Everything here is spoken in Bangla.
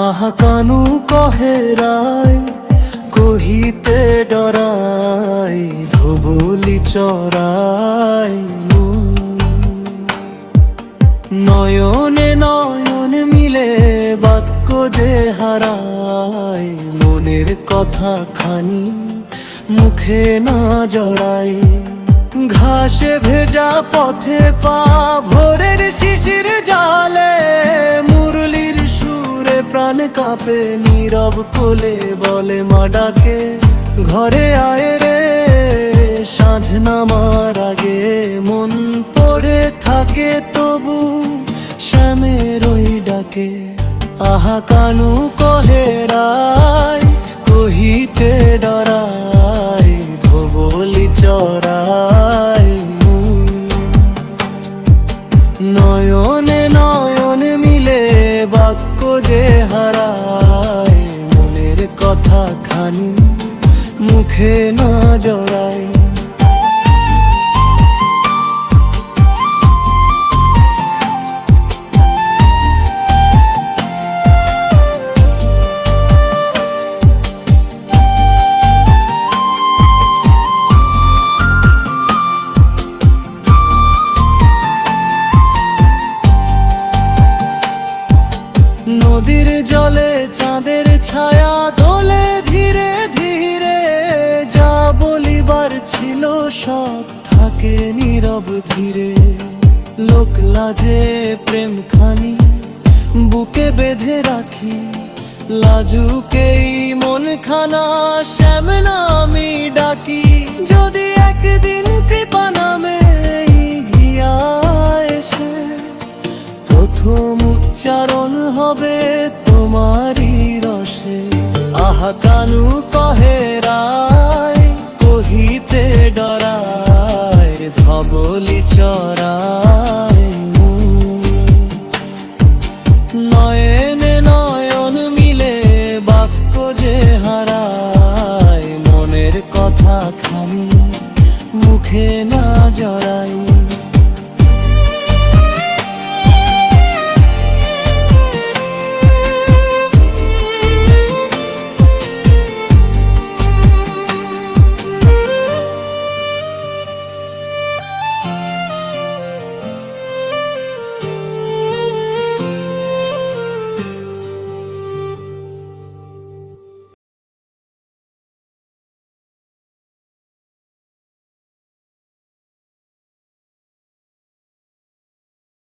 আহা, কানু কহেরাই কহিতে ডরাই, ধবলি চড়াই নয়নে নয়ন মিলে বাক্য যে হারাই, মনের কথা খানি মুখে না জড়াই। ঘাসে ভেজা পথে পা ভোরের শিশির জালে প্রাণ কাঁপে, নীরব কোলে বলে, মা ডাকে, ঘরে আয় রে। সাঁঝ নামার আগে মন পড়ে থাকে তবু শ্যামের ওই ডাকে। আহা, কানু কহেরাই যে হারায় মনের কথা খানি মুখে না জড়াই নদীর জলে, চাঁদের ছায়া দোলে ধীরে ধীরে, যা বলিবার ছিল সব থাকে নীরব ধীরে লোক লাজে প্রেম খানি বুকে বেঁধে রাখি। লাজুকেই মন খানা শ্যাম নামি ডাকি। যদি একদিন উচ্চারণ হবে তোমারই রসে। আহা, কানু কহেরায় কহিতে ডরায় ধবলি চড়ায়। নয়নে নয়ন মিলে বাক্য মনের কথা খানি মুখে না জড়াই